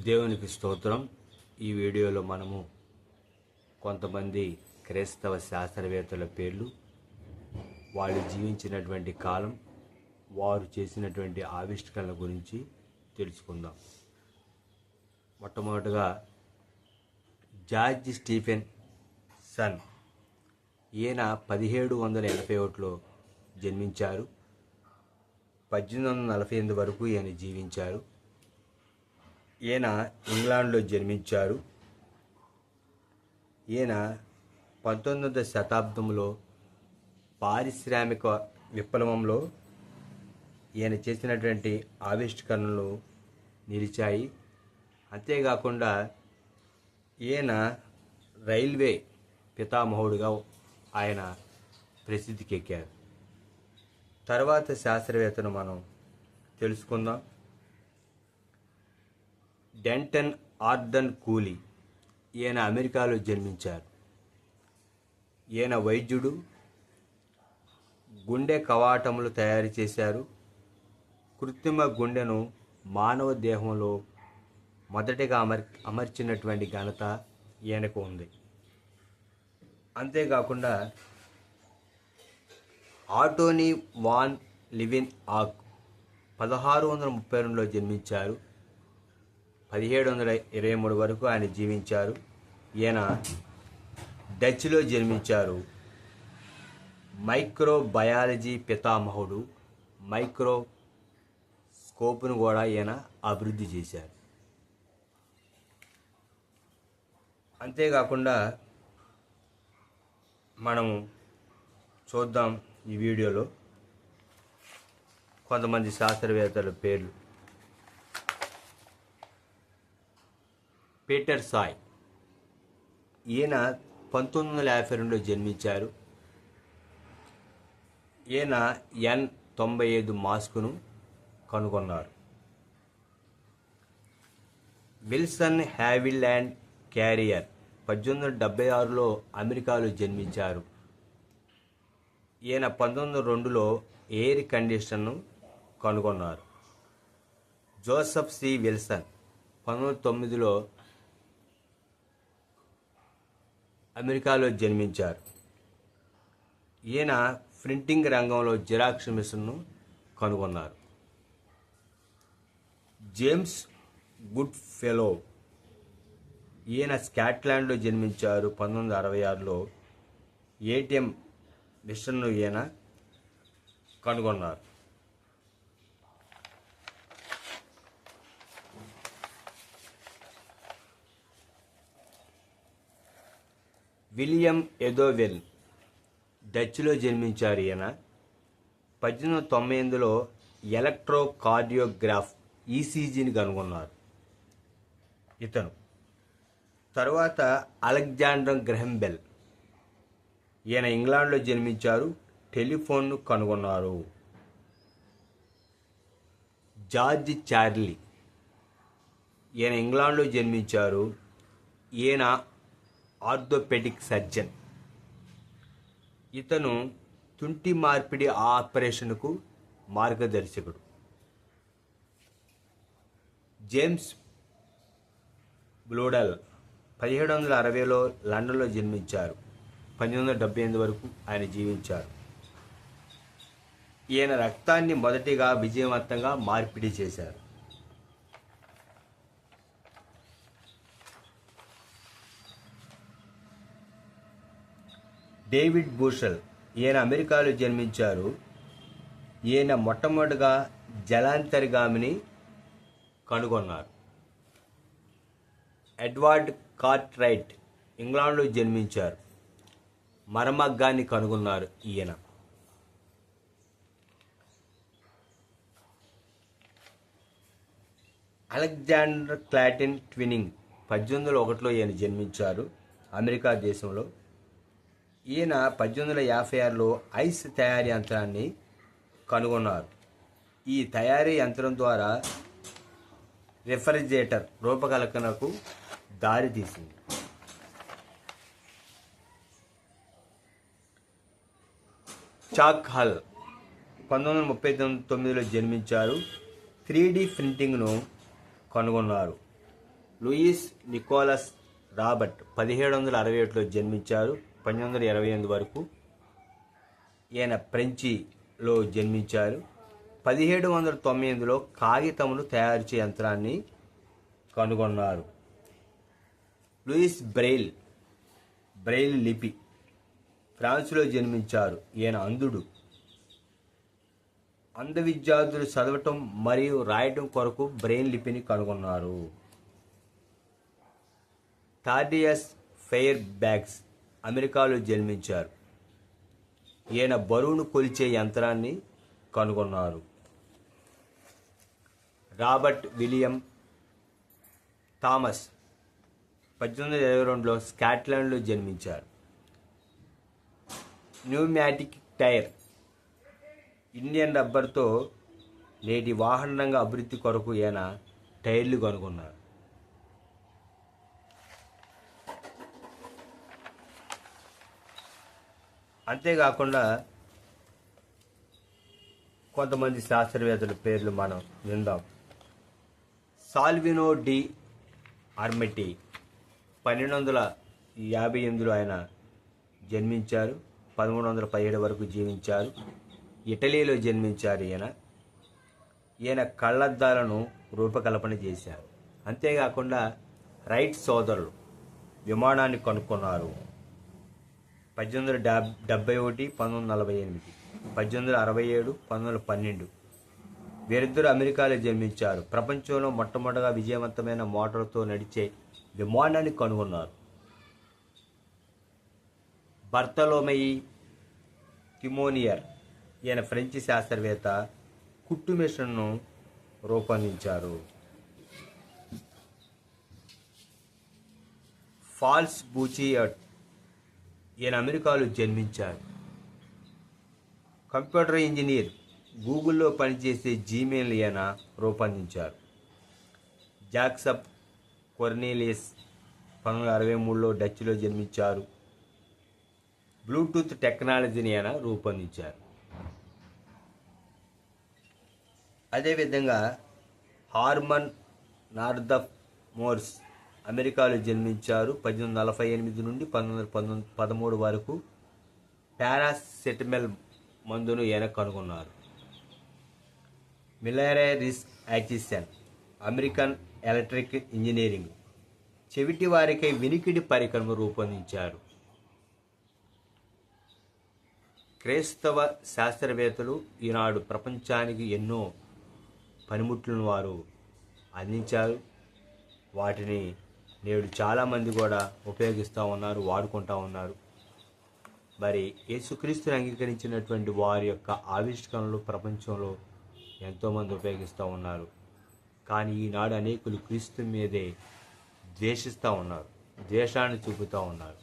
దేవునికి స్తోత్రం. ఈ వీడియోలో మనము కొంతమంది క్రైస్తవ శాస్త్రవేత్తల పేర్లు వాళ్ళు జీవించినటువంటి కాలం వారు చేసినటువంటి ఆవిష్కరణల గురించి తెలుసుకుందాం. మొట్టమొదటగా జార్జ్ స్టీఫెన్ సన్ ఈయన పదిహేడు వందల ఎనభై ఒకటిలో జన్మించారు. పద్దెనిమిది వందల నలభై ఎనిమిది వరకు ఈయన జీవించారు. ఈయన ఇంగ్లాండ్లో జన్మించారు. ఈయన పంతొమ్మిదవ శతాబ్దంలో పారిశ్రామిక విప్లవంలో ఈయన చేసినటువంటి ఆవిష్కరణలు నిలిచాయి. అంతేకాకుండా ఈయన రైల్వే పితామహుడుగా ఆయన ప్రసిద్ధికెక్కారు. తర్వాత శాస్త్రవేత్తను మనం తెలుసుకుందాం. డెంటన్ ఆర్డన్ కూలీ. ఈయన అమెరికాలో జన్మించారు. ఈయన వైద్యుడు గుండె కవాటములు తయారు చేశారు. కృత్రిమ గుండెను మానవ దేహంలో మొదటిగా అమర్ అమర్చినటువంటి ఘనత ఈయనకు ఉంది. అంతేకాకుండా ఆటోనీ వాన్ లివిన్ ఆక్ పదహారు వందల ముప్పై రెండులో జన్మించారు. పదిహేడు వందల ఇరవై మూడు వరకు ఆయన జీవించారు. ఈయన డచ్లో జన్మించారు. మైక్రో బయాలజీ పితామహుడు మైక్రో స్కోప్ను కూడా ఈయన అభివృద్ధి చేశారు. అంతేకాకుండా మనము చూద్దాం ఈ వీడియోలో కొంతమంది శాస్త్రవేత్తల పేర్లు. పీటర్ సాయ్. ఈయన పంతొమ్మిది వందల యాభై రెండులో జన్మించారు. ఈయన ఎన్ తొంభై ఐదు మాస్కును కనుగొన్నారు. విల్సన్ హ్యావిల్యాండ్ క్యారియర్ పద్దెనిమిది వందల డెబ్బై ఆరులో అమెరికాలో జన్మించారు. ఈయన పంతొమ్మిది వందల రెండులో ఎయిర్ కండిషన్ను కనుగొన్నారు. Joseph C. విల్సన్ పంతొమ్మిది వందల తొమ్మిదిలో అమెరికాలో జన్మించారు. ఈయన ప్రింటింగ్ రంగంలో జిరాక్స్ మిషన్ను కనుగొన్నారు. జేమ్స్ గుడ్ ఫెలో ఈయన స్కాట్లాండ్లో జన్మించారు. పంతొమ్మిది వందల అరవై ఆరులో ఏటీఎం మిషన్ను ఈయన కనుగొన్నారు. విలియం ఎదోవెల్ డచ్లో జన్మించారు ఈయన. పద్దెనిమిది వందల తొంభై ఎనిమిదిలో ఎలక్ట్రోకార్డియోగ్రాఫ్ ఈసీజీని కనుగొన్నారు ఇతను. తరువాత అలెగ్జాండర్ గ్రహం బెల్ ఈయన ఇంగ్లాండ్లో జన్మించారు టెలిఫోన్ను కనుగొన్నారు. జార్జ్ చార్లీ ఈయన ఇంగ్లాండ్లో జన్మించారు ఈయన ఆర్థోపెడిక్ సర్జన్. ఇతను తుంటి మార్పిడి ఆపరేషన్కు మార్గదర్శకుడు. జేమ్స్ బ్లూడల్ పదిహేడు వందల అరవైలో లండన్లో జన్మించారు. పంతొమ్మిది వందల డెబ్బై ఎనిమిది వరకు ఆయన జీవించారు. ఈయన రక్తాన్ని మొదటిగా విజయవంతంగా మార్పిడి చేశారు. డేవిడ్ బూషల్ ఈయన అమెరికాలో జన్మించారు. ఈయన మొట్టమొదటిగా జలాంతర్గామిని కనుగొన్నారు. ఎడ్వార్డ్ కార్ట్రైట్ ఇంగ్లాండ్లో జన్మించారు. మరమగ్గాన్ని కనుగొన్నారు ఈయన. అలెగ్జాండర్ క్లాటిన్ ట్వినింగ్ పద్దెనిమిది వందల ఒకటిలో ఈయన జన్మించారు. అమెరికా దేశంలో ఈయన పద్దెనిమిది వందల యాభై ఆరులో ఐస్ తయారీ యంత్రాన్ని కనుగొన్నారు. ఈ తయారీ యంత్రం ద్వారా రిఫ్రిజిరేటర్ రూపకల్పనకు దారితీసింది చాక్ హల్ పంతొమ్మిది వందల ముప్పై తొమ్మిదిలో జన్మించారు. త్రీ డి ప్రింటింగ్ను కనుగొన్నారు. లూయిస్ నికోలస్ రాబర్ట్ పదిహేడు వందల అరవై ఒకటిలో జన్మించారు. పంతొమ్మిది వందల ఇరవై ఎనిమిది వరకు ఈయన ఫ్రెంచిలో జన్మించారు. పదిహేడు వందల తొంభై ఎనిమిదిలో కాగితమును తయారు చే యంత్రాన్ని కనుగొన్నారు. లూయిస్ బ్రెయిల్ బ్రెయిల్ లిపి ఫ్రాన్స్లో జన్మించారు. ఈయన అంధుడు. అంధ విద్యార్థులు చదవటం మరియు రాయటం కొరకు బ్రెయిన్ లిపిని కనుగొన్నారు. థార్డియస్ ఫెయిర్ బ్యాగ్స్ అమెరికాలో జన్మించారు. ఈయన బరువును కొలిచే యంత్రాన్ని కనుగొన్నారు. రాబర్ట్ విలియం థామస్ పద్దెనిమిది వందల ఇరవై రెండులో స్కాట్లాండ్లో జన్మించారు. న్యూమాటిక్ టైర్ ఇండియన్ రబ్బర్తో నేటి వాహనంగా అభివృద్ధి కొరకు ఈయన టైర్లు కనుగొన్నారు. అంతేకాకుండా కొంతమంది శాస్త్రవేత్తల పేర్లు మనం విందాం. సాల్వినో డి ఆర్మెటి పన్నెండు వందల యాభై ఎనిమిదిలో ఆయన జన్మించారు. పదమూడు వందల పదిహేడు వరకు జీవించారు. ఇటలీలో జన్మించారు ఈయన. ఈయన కళ్ళద్దాలను రూపకల్పన చేశారు. అంతేకాకుండా రైట్ సోదరులు విమానాన్ని కనుక్కున్నారు. పద్దెనిమిది వందల డెబ్ డెబ్బై ఒకటి పంతొమ్మిది వందల నలభై ఎనిమిది పద్దెనిమిది వందల అరవై ఏడు పంతొమ్మిది వందల పన్నెండు వీరిద్దరు అమెరికాలో జన్మించారు. ప్రపంచంలో మొట్టమొదటిగా విజయవంతమైన మోటార్తో నడిచే విమానాన్ని కనుగొన్నారు. బర్తలోమయి టిమోనియర్ ఈయన ఫ్రెంచి శాస్త్రవేత్త కుట్టు మిషన్ను రూపొందించారు. ఫాల్స్ బూచియట్ ఈయన అమెరికాలో జన్మించారు. కంప్యూటర్ ఇంజనీర్ గూగుల్లో పనిచేసే జీమెయిల్ ఈయన రూపొందించారు. జాక్సప్ కొర్నేలియస్ పంతొమ్మిది వందల అరవై మూడులో డచ్లో జన్మించారు. బ్లూటూత్ టెక్నాలజీని ఆయన రూపొందించారు. అదేవిధంగా హార్మన్ నార్దఫ్ మోర్స్ అమెరికాలో జన్మించారు పద్దెనిమిది నలభై ఎనిమిది నుండి పంతొమ్మిది పంతొమ్మిది పదమూడు వరకు పారాసెటమెల్ మందును ఈయన కనుగొన్నారు. Miller Reese Hutchison American electric engineering చెవిటి వారికై వినికిడి పరికరం రూపొందించారు. క్రైస్తవ శాస్త్రవేత్తలు ఈనాడు ప్రపంచానికి ఎన్నో పనిముట్లను వారు అందించారు. వాటిని నేడు చాలామంది కూడా ఉపయోగిస్తూ ఉన్నారు వాడుకుంటూ ఉన్నారు. మరి యేసుక్రీస్తుని అంగీకరించినటువంటి వారి యొక్క ఆవిష్కరణలు ప్రపంచంలో ఎంతోమంది ఉపయోగిస్తూ ఉన్నారు. కానీ ఈనాడు అనేకులు క్రీస్తు మీదే ద్వేషిస్తూ ఉన్నారు ద్వేషాన్ని చూపుతూ ఉన్నారు.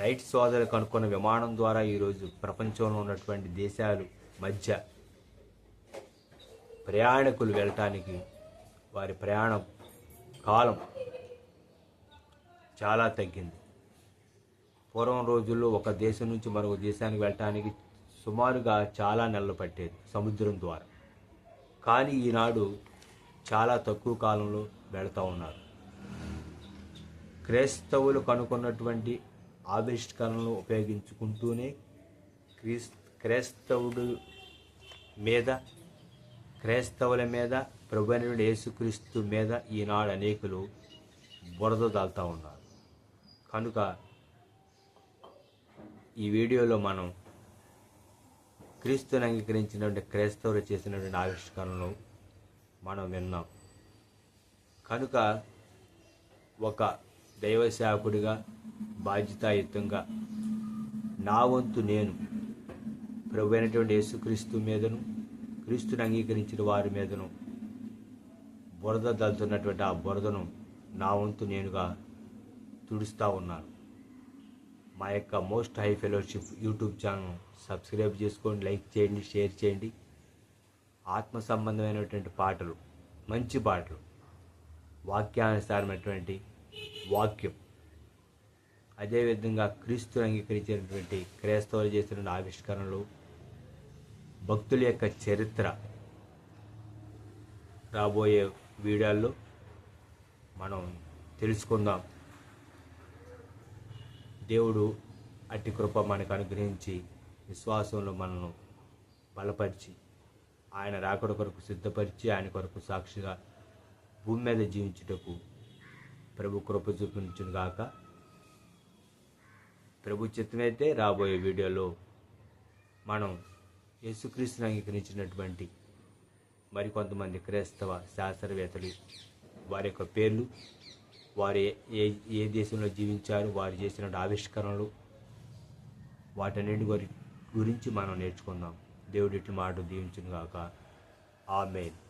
రైట్ సోదరు కనుక్కున్న విమానం ద్వారా ఈరోజు ప్రపంచంలో ఉన్నటువంటి దేశాలు మధ్య ప్రయాణికులు వెళ్ళటానికి వారి ప్రయాణం కాలం చాలా తగ్గింది. పూర్వం రోజుల్లో ఒక దేశం నుంచి మరొక దేశానికి వెళ్ళటానికి సుమారుగా చాలా నెలలు పట్టేది సముద్రం ద్వారా. కానీ ఈనాడు చాలా తక్కువ కాలంలో వెళతా ఉన్నారు. క్రైస్తవులు కనుక్కున్నటువంటి ఆవిష్కరణలు ఉపయోగించుకుంటూనే క్రీస్ క్రైస్తవుడు మీద క్రైస్తవుల మీద ప్రభుత్వ యేసుక్రీస్తు మీద ఈనాడు అనేకులు బురద దాల్తూ ఉన్నారు. కనుక ఈ వీడియోలో మనం క్రీస్తుని అంగీకరించినటువంటి క్రైస్తవులు చేసినటువంటి ఆవిష్కరణలు మనం విన్నాం. కనుక ఒక దైవ సేవకుడిగా బాధ్యతాయుతంగా నా వంతు నేను ప్రభు అయినటువంటి యేసుక్రీస్తు మీదను క్రీస్తుని అంగీకరించిన వారి మీదను బురద దలుతున్నటువంటి ఆ బురదను నా వంతు నేనుగా తుడుస్తూ ఉన్నాను. మా యొక్క most high fellowship YouTube channel subscribe చేసుకోండి లైక్ చేయండి షేర్ చేయండి. ఆత్మ సంబంధమైనటువంటి పాటలు మంచి పాటలు వాక్యానుసారమైనటువంటి వాక్యం అదేవిధంగా క్రీస్తుని అంగీకరించినటువంటి క్రైస్తవులు చేసిన ఆవిష్కరణలు భక్తుల యొక్క చరిత్ర రాబోయే వీడియోల్లో మనం తెలుసుకుందాం. దేవుడు అట్టి కృప మనకు అనుగ్రహించి విశ్వాసంలో మనను బలపరిచి ఆయన రాకడ కొరకు సిద్ధపరిచి ఆయన కొరకు సాక్షిగా భూమి మీద జీవించుటకు ప్రభు కృప చూపించును గాక ప్రభు చిత్తమైతే రాబోయే వీడియోలో మనం యేసుక్రీస్తుని అంగీకరించినటువంటి మరికొంతమంది క్రైస్తవ శాస్త్రవేత్తలు వారి యొక్క పేర్లు వారు ఏ- ఏ దేశంలో జీవించారు వారు చేసిన ఆవిష్కరణలు వాటన్నింటి గురించి మనం నేర్చుకుందాం. దేవుడి మాట దీవించుగాక ఆమెన్.